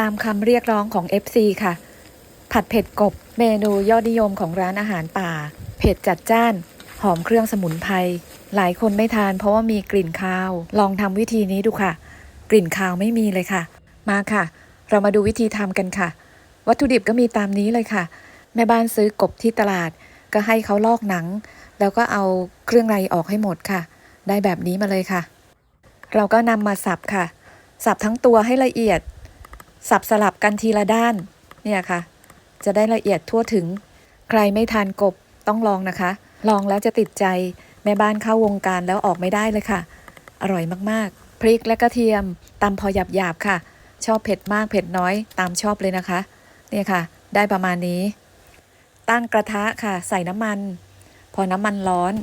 ตามคำเรียกร้องของ FC ค่ะ ผัดเผ็ดกบ เมนูยอดนิยมของร้านอาหารป่า เผ็ดจัดจ้าน หอมเครื่องสมุนไพร หลายคนไม่ทานเพราะว่ามีกลิ่นคาว ลองทำวิธีนี้ดูค่ะ กลิ่นคาวไม่มีเลยค่ะ มาค่ะ เรามาดูวิธีทำกันค่ะ วัตถุดิบก็มีตามนี้เลยค่ะ แม่บ้านซื้อกบที่ตลาด ก็ให้เขาลอกหนัง แล้วก็เอาเครื่องในออกให้หมดค่ะ ได้แบบนี้มาเลยค่ะ เราก็นำมาสับค่ะ สับทั้งตัวให้ละเอียด สับสลับกันทีละด้าน เนี่ยค่ะ จะได้ละเอียดทั่วถึง ใครไม่ทานกบต้องลองนะคะ ลองแล้วจะติดใจ แม่บ้านเข้าวงการแล้วออกไม่ได้เลยค่ะ อร่อยมากๆ พริกและกระเทียมตำพอหยาบๆค่ะ ชอบเผ็ดมากเผ็ดน้อยตามชอบเลยนะคะ เนี่ยค่ะ ได้ประมาณนี้ ตั้งกระทะค่ะ ใส่น้ำมัน พอน้ำมันร้อน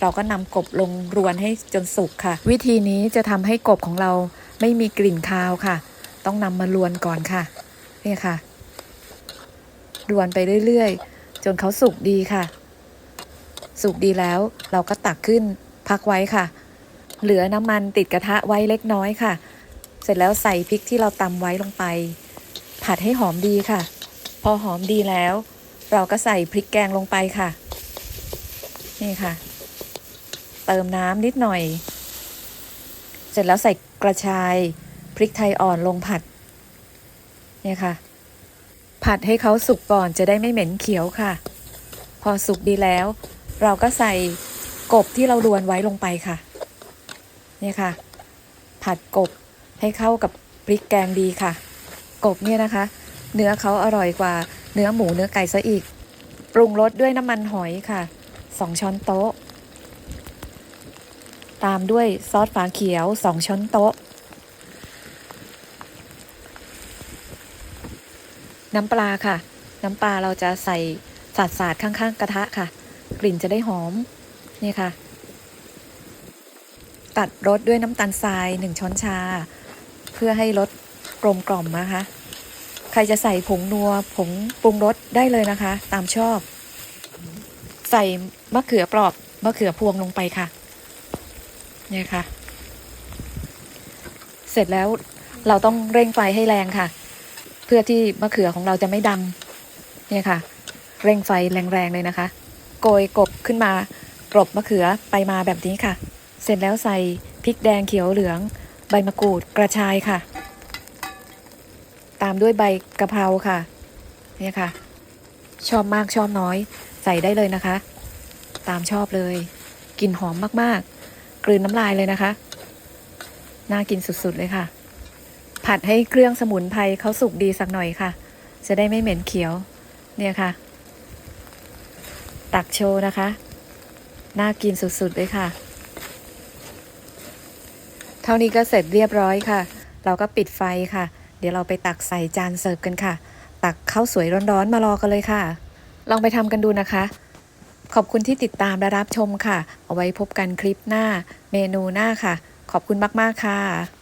เราก็นำกบลงรวนให้จนสุกค่ะ วิธีนี้จะทำให้กบของเราไม่มีกลิ่นคาวค่ะ ต้องนำมารวนก่อนค่ะ นี่ค่ะรวนไปเรื่อยๆ จนเขาสุกดีค่ะ สุกดีแล้วเราก็ตักขึ้นพักไว้ค่ะ เหลือน้ำมันติดกระทะไว้เล็กน้อยค่ะ เสร็จแล้วใส่พริกที่เราตำไว้ลงไป ผัดให้หอมดีค่ะ พอหอมดีแล้ว เราก็ใส่พริกแกงลงไปค่ะ นี่ค่ะ เติมน้ำนิดหน่อย เสร็จแล้วใส่กระชาย พริกไทยอ่อนลงผัด เนี่ยค่ะ ผัดให้เขาสุกก่อนจะได้ไม่เหม็นเขียวค่ะ พอสุกดีแล้ว เราก็ใส่กบที่เรารวนไว้ลงไปค่ะ เนี่ยค่ะ ผัดกบให้เข้ากับพริกแกงดีค่ะ กบเนี่ยนะคะ เนื้อเขาอร่อยกว่าเนื้อหมูเนื้อไก่ซะอีก ปรุงรสด้วยน้ำมันหอยค่ะสองช้อนโต๊ะ ตามด้วยซอสฝาเขียวสองช้อนโต๊ะ น้ำปลาค่ะ น้ำปลาเราจะใส่สาดสาดๆข้างๆ กระทะค่ะ กลิ่นจะได้หอมนี่ค่ะ ตัดรสด้วยน้ำตาลทรายหนึ่งช้อนชา เพื่อให้รสกลมกล่อมนะคะ ใครจะใส่ผงนัวผงปรุงรสได้เลยนะคะ ตามชอบ ใส่มะเขือปราะมะเขือพวงลงไปค่ะเนี่ยค่ะ เสร็จแล้วเราต้องเร่งไฟให้แรงค่ะ เพื่อที่มะเขือของเราจะไม่ดำเนี่ยค่ะ เร่งไฟแรงๆเลยนะคะ โกยกบขึ้นมากรบมะเขือไปมาแบบนี้ค่ะ เสร็จแล้วใส่พริกแดงเขียวเหลือง ใบมะกรูดกระชายค่ะ ตามด้วยใบกะเพราค่ะเนี่ยค่ะ ชอบมากชอบน้อย ใส่ได้เลยนะคะ ตามชอบเลยกลิ่นหอมมากๆ กลืนน้ำลายเลยนะคะ น่ากินสุดๆเลยค่ะ ผัดให้เครื่องสมุนไพรเขาสุกดีสักหน่อยค่ะ จะได้ไม่เหม็นเขียว เนี่ยค่ะ ตักโชว์นะคะ น่ากินสุดๆเลยค่ะ เท่านี้ก็เสร็จเรียบร้อยค่ะ เราก็ปิดไฟค่ะ เดี๋ยวเราไปตักใส่จานเสิร์ฟกันค่ะ ตักข้าวสวยร้อนๆมารอกันเลยค่ะ ลองไปทำกันดูนะคะขอบคุณที่ติดตามและรับชมค่ะ เอาไว้พบกันคลิปหน้า เมนูหน้าค่ะ ขอบคุณมาก ๆ ค่ะ